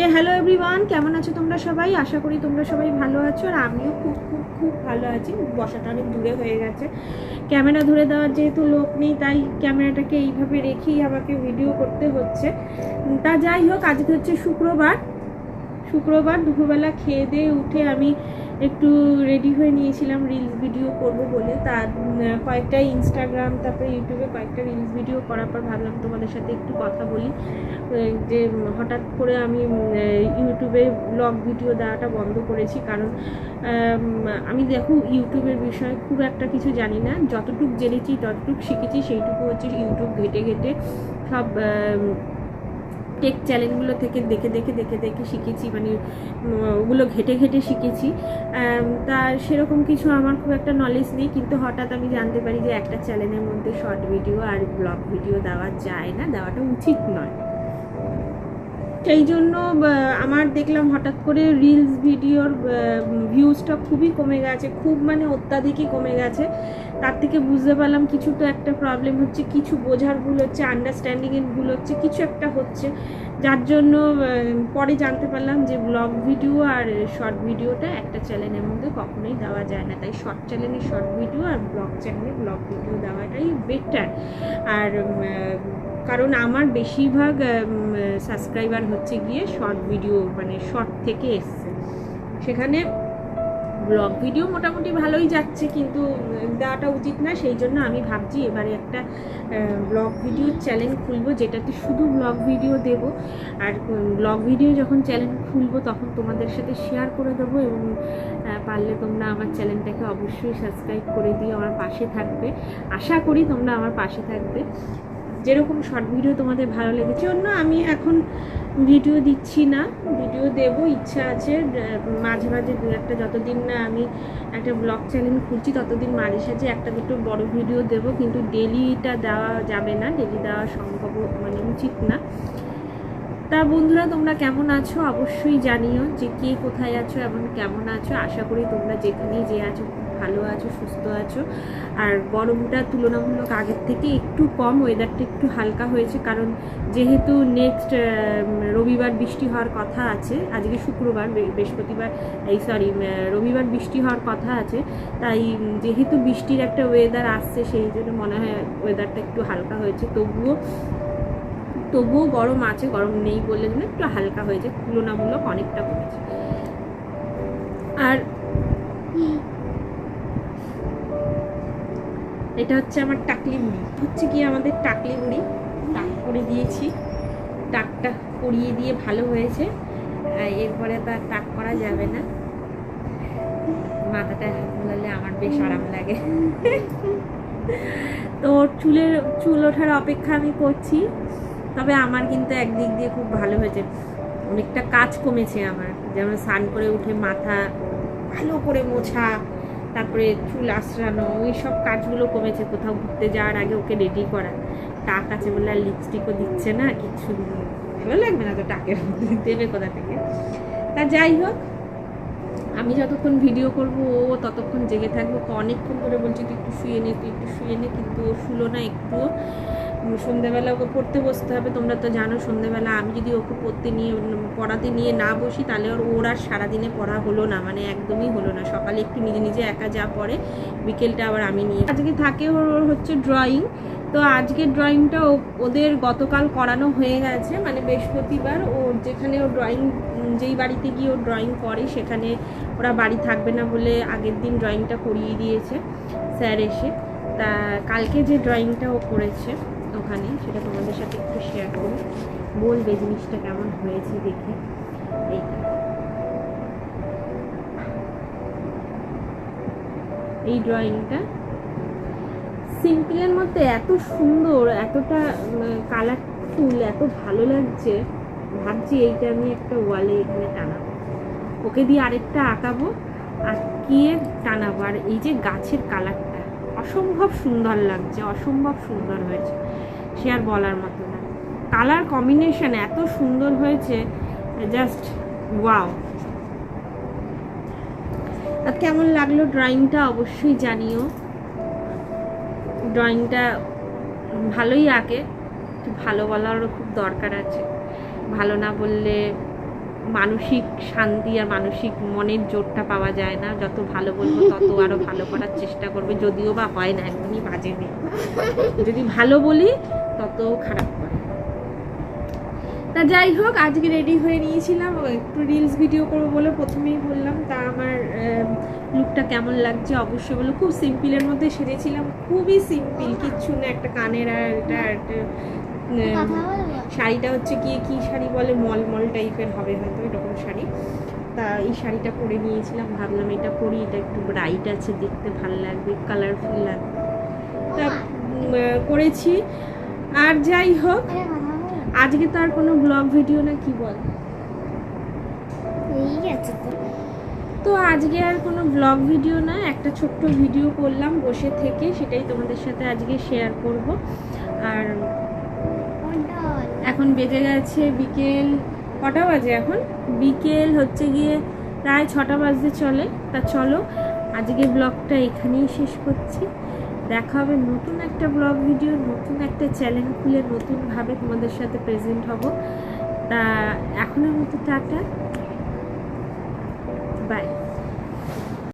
এ hello everyone কেমন আছো তোমরা সবাই? আশা করি তোমরা সবাই ভালো আছো আর আমিও খুব খুব খুব ভালো আছি। বসাটা অনেক দূরে হয়ে গেছে। ক্যামেরা ধরে দেওয়ার যেহেতু লোক নেই, তাই ক্যামেরাটাকে এইভাবে রেখেই আমাকে ভিডিও করতে হচ্ছে। তা যাই হোক, আজকে হচ্ছে শুক্রবার। শুক্রবার দুপুরবেলা খেয়ে দিয়ে উঠে আমি একটু রেডি হয়ে নিয়েছিলাম রিলস ভিডিও করব বলে। তার কয়েকটা ইনস্টাগ্রাম তারপরে ইউটিউবে কয়েকটা রিলস ভিডিও করার পর ভাবলাম তোমাদের সাথে একটু কথা বলি। যে, হঠাৎ করে আমি ইউটিউবে ব্লগ ভিডিও দেওয়াটা বন্ধ করেছি। কারণ, আমি দেখো ইউটিউবের বিষয়ে খুব একটা কিছু জানি না। যতটুকু জেনেছি, ততটুকু শিখেছি, সেইটুকু হচ্ছে ইউটিউব ঘেটে ঘেটে সব টেক চ্যানেলগুলো থেকে দেখে দেখে দেখে দেখে শিখেছি মানে ওগুলো ঘেটে ঘেটে শিখেছি। তা সেরকম কিছু আমার খুব একটা নলেজ নেই, কিন্তু হঠাৎ আমি জানতে পারি যে একটা চ্যানেলের মধ্যে শর্ট ভিডিও আর ব্লগ ভিডিও দেওয়া যায় না, দেওয়াটা উচিত নয়। সেই জন্য আমার দেখলাম হঠাৎ করে রিলস ভিডিওর ভিউজটা খুবই কমে গেছে, খুব মানে অত্যাধিকই কমে গেছে। তার থেকে বুঝতে পারলাম কিছু তো একটা প্রবলেম হচ্ছে, কিছু বোঝার ভুল হচ্ছে আন্ডারস্ট্যান্ডিংয়ের ভুল হচ্ছে, কিছু একটা হচ্ছে। যার জন্য পরে জানতে পারলাম যে ব্লগ ভিডিও আর শর্ট ভিডিওটা একটা চ্যানেলের মধ্যে কখনোই দেওয়া যায় না। তাই শর্ট চ্যানেলে শর্ট ভিডিও আর ব্লগ চ্যানেলে ব্লগ ভিডিও দেওয়াটাই বেটার আর কারণ আমার বেশিরভাগ সাবস্ক্রাইবার হচ্ছে গিয়ে শর্ট ভিডিও মানে শর্ট থেকে এসছে। সেখানে ব্লগ ভিডিও মোটামুটি ভালোই যাচ্ছে, কিন্তু দেওয়াটা উচিত না। সেই জন্য আমি ভাবছি এবারে একটা ব্লগ ভিডিও চ্যানেল খুলবো, যেটাতে শুধু ব্লগ ভিডিও দেব। আর ব্লগ ভিডিও যখন চ্যানেল খুলবো, তখন তোমাদের সাথে শেয়ার করে দেবো এবং পারলে তোমরা আমার চ্যানেলটাকে অবশ্যই সাবস্ক্রাইব করে দিয়ে আমার পাশে থাকবে। আশা করি তোমরা আমার পাশে থাকবে। যেরকম শর্ট ভিডিও তোমাদের ভালো লেগেছে, অন্য আমি এখন ভিডিও দিচ্ছি না ভিডিও দেব, ইচ্ছা আছে মাঝে মাঝে দু একটা, যতদিন না আমি একটা ব্লগ চ্যানেল খুলছি, ততদিন মাঝে সাঝে একটা দুটো বড় ভিডিও দেব, কিন্তু ডেলিটা দেওয়া যাবে না ডেলি দেওয়া সম্ভব মানে উচিত না। তা বন্ধুরা, তোমরা কেমন আছো? অবশ্যই জানিও যে কে কোথায় আছো এবং কেমন আছো। আশা করি তোমরা যেখানেই যে আছো, খুব ভালো আছো, সুস্থ আছো। আর গরমটা তুলনামূলক আগের থেকে একটু কম ওয়েদারটা একটু হালকা হয়েছে। কারণ যেহেতু নেক্সট রবিবার বৃষ্টি হওয়ার কথা আছে, আজকে শুক্রবার বৃহস্পতিবার, এই সরি রবিবার বৃষ্টি হওয়ার কথা আছে। তাই যেহেতু বৃষ্টির একটা ওয়েদার আসছে, সেই জন্য মনে হয় ওয়েদারটা একটু হালকা হয়েছে। তবুও তবুও গরম আছে, গরম নেই বলে না একটু হালকা হয়েছে তুলনামূলক অনেকটা কমেছে। আর এটা হচ্ছে আমার টাকলি মুড়ি হচ্ছে কি আমাদের টাকলি মুড়ি টাক করে দিয়েছি। টাকটা করিয়ে দিয়ে ভালো হয়েছে। এরপরে তো আর টাক করা যাবে না। মাথাটা ভোলালে আমার বেশ আরাম লাগে। তো চুলের, চুল ওঠার অপেক্ষা আমি করছি। তবে আমার কিন্তু একদিক দিয়ে খুব ভালো হয়েছে। অনেকটা কাজ কমেছে আমার। যেমন স্নান করে উঠে মাথা ভালো করে মোছা, তারপরে চুল আশ্রানো ওই সব কাজগুলো কমেছে। কোথাও ঘুরতে যাওয়ার আগে ওকে রেডি করা। টাক আছে বলে আর লিপস্টিকও দিচ্ছে না, কিছু ভালো লাগবে না তো টাকের মধ্যে। দেবে কোথা থেকে? তা যাই হোক, আমি যতক্ষণ ভিডিও করব, ও ততক্ষণ জেগে থাকব। অনেকক্ষণ করে বলছি, তুই একটু শুয়ে নে, তুই একটু শুয়ে নে। কিন্তু ও শুলো না, একটুও। সন্ধেবেলা ওকে পড়তে বসতে হবে, তোমরা তো জানো সন্ধেবেলা আমি যদি ওকে পড়তে নিয়ে পড়াতে নিয়ে না বসি, তাহলে ওর ওর আর সারাদিনে পড়া হলো না মানে একদমই হলো না। সকালে একটু নিজে নিজে একা যা পড়ে, বিকেলটা আবার আমি নিয়ে আজকে থাকে ওর ওর হচ্ছে ড্রয়িং তো আজকে ড্রয়িংটা ওদের গতকাল করানো হয়ে গেছে মানে বৃহস্পতিবার ও যেখানে ও ড্রয়িং যেই বাড়িতে গিয়ে ও ড্রয়িং করে, সেখানে ওরা বাড়ি থাকবে না বলে আগের দিন ড্রয়িংটা করিয়ে দিয়েছে, স্যার এসে। তা কালকে যে ড্রয়িংটা ও করেছে ওখানে সেটা তোমাদের সাথে একটু শেয়ার করি বলবে জিনিসটা কেমন হয়েছে দেখে। এইটা। এই ড্রয়িংটা সিম্পলের মধ্যে এত সুন্দর, এতটা কালারফুল এত ভালো লাগছে। ভাবছি এইটা আমি একটা ওয়ালে এখানে টানাবো। ওকে দিয়ে আরেকটা আঁকাবো, আঁকিয়ে টানাবো। আর এই যে গাছের কালারটা অসম্ভব সুন্দর লাগছে, অসম্ভব সুন্দর হয়েছে। সে আর বলার মতো না। কালার কম্বিনেশন এত সুন্দর হয়েছে জাস্ট ওয়াও আর কেমন লাগল ড্রয়িংটা অবশ্যই জানিও। ড্রয়িংটা ভালোই আঁকে ভালো বলারও খুব দরকার আছে। ভালো না বললে মানসিক শান্তি আর মানসিক মনের জোরটা পাওয়া যায় না। যত ভালো বলব, তত আরও ভালো করার চেষ্টা করবে। যদিও বা হয় না, একদমই বাজে নেই। যদি ভালো বলি তত খারাপ করে। তা যাই হোক, আজকে রেডি হয়ে নিয়েছিলাম একটু রিলস ভিডিও করব বলে প্রথমেই বললাম। তা আমার লুকটা কেমন লাগছে অবশ্যই বলো। খুব সিম্পলের মধ্যে সেরেছিলাম খুবই সিম্পল কিচ্ছু না, একটা কানের আর একটা শাড়িটা হচ্ছে গিয়ে কি শাড়ি বলে? মল মল টাইপের হবে হয়তো, এরকম শাড়ি। তা এই শাড়িটা পরে নিয়েছিলাম, ভাবলাম এটা পরি, এটা একটু ব্রাইট আছে, দেখতে ভালো লাগবে কালারফুল লাগবে। তা করেছি। আর যাই হোক আজকে তো আর কোনো ব্লগ ভিডিও না কি বল? তো। তো আজকে আর কোনো ব্লগ ভিডিও না একটা ছোট্ট ভিডিও করলাম বসে থেকে সেটাই তোমাদের সাথে আজকে শেয়ার করব। আর এখন বেজে গেছে বিকেল কটা বাজে এখন? বিকেল হচ্ছে গিয়ে প্রায় ছটা বাজতে চলে। তা চলো আজকে ব্লগটা এখানেই শেষ করছি। দেখা হবে নতুন একটা ব্লগ ভিডিও নতুন একটা চ্যানেল খুলে নতুনভাবে তোমাদের সাথে প্রেজেন্ট হব। তা, এখনের মতো টাটা। বাই